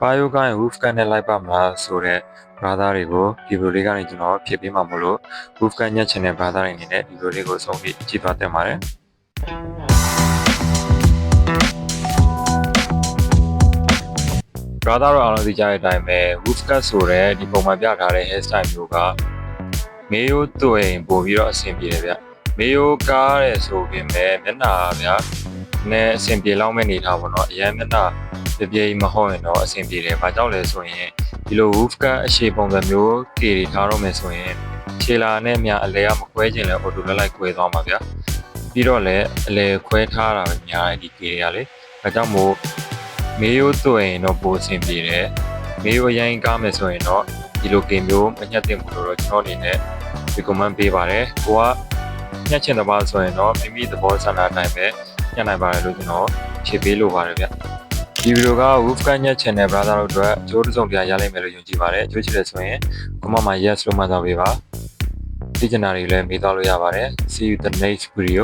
ဘာယိုကိုင်း roof gun နဲ့လိုက်ပါမလားဆိုတော့ brother တွေကိုဒီ video လေးကနေကျွန်တော်ဖြစ်ပေးမှာမို့လို့ roof gun ညက်ချင်တဲ့ brother တွေအနေနဲ့ဒီ video လေးကိုအဆုံးထိကြည့်သွားတင်ပါတယ် brother တို့အားလုံးသိကြတဲ့အတိုင်းပဲ roof cut ဆိုတဲ့ဒီပုံမှန်ပြထားတဲ့ hair style မျိုးကမေယိုတွင်ပို့ပြီးတော့အဆင်ပြေတယ်ဗျမေယိုကားတဲ့ဆိုပြင်မဲ့မျက်နှာဗျာနဲ့အဆင်ပြေလောက်မဲ့နေထားပါတော့အရင်မျက်နှာ ပြပြမဟုတ်ရင်တော့အဆင်ပြေတယ်ဘာကြောင့်လဲဆိုရင်ဒီလို roof cut အရှိပုံစံမျိုးကေတွေထားတော့မယ်ဆိုရင်ခြေလာနဲ့မြအလဲကမခွဲခြင်းလဲ auto လက်လိုက်ခွဲသွားမှာဗျာပြီးတော့လည်းအလဲခွဲထားတာပဲများတယ်ဒီကေတွေကလေဒါကြောင့်မို့မေယိုးတွေ့ရင်တော့ပိုအဆင်ပြေတယ်မေယိုးအရင်ကားမယ်ဆိုရင်တော့ဒီလိုဂိမ်းမျိုးမညှက်တင်ဘူးလို့တော့ကျွန်တော်အနေနဲ့ recommend ပေးပါတယ်ကိုကညှက်ချင်တဲ့ပါဆိုရင်တော့မိမိသဘောဆန္ဒအတိုင်းပဲညှက်နိုင်ပါတယ်လို့ကျွန်တော်ဖြေပေးလိုပါတယ်ဗျ ဒီဗီဒီယိုက Wolfgang Yak Channel Brother တို့အတွက်ကြိုးတစုံတရားရလိမ့်မယ်လို့ယုံကြည်ပါတယ်ကြိုးချစ်တယ်ဆိုရင် comment မှာ yes လို့မှတ်သားပေးပါသိချင်တာတွေလည်းမေးသားလို့ရပါတယ် see you the next video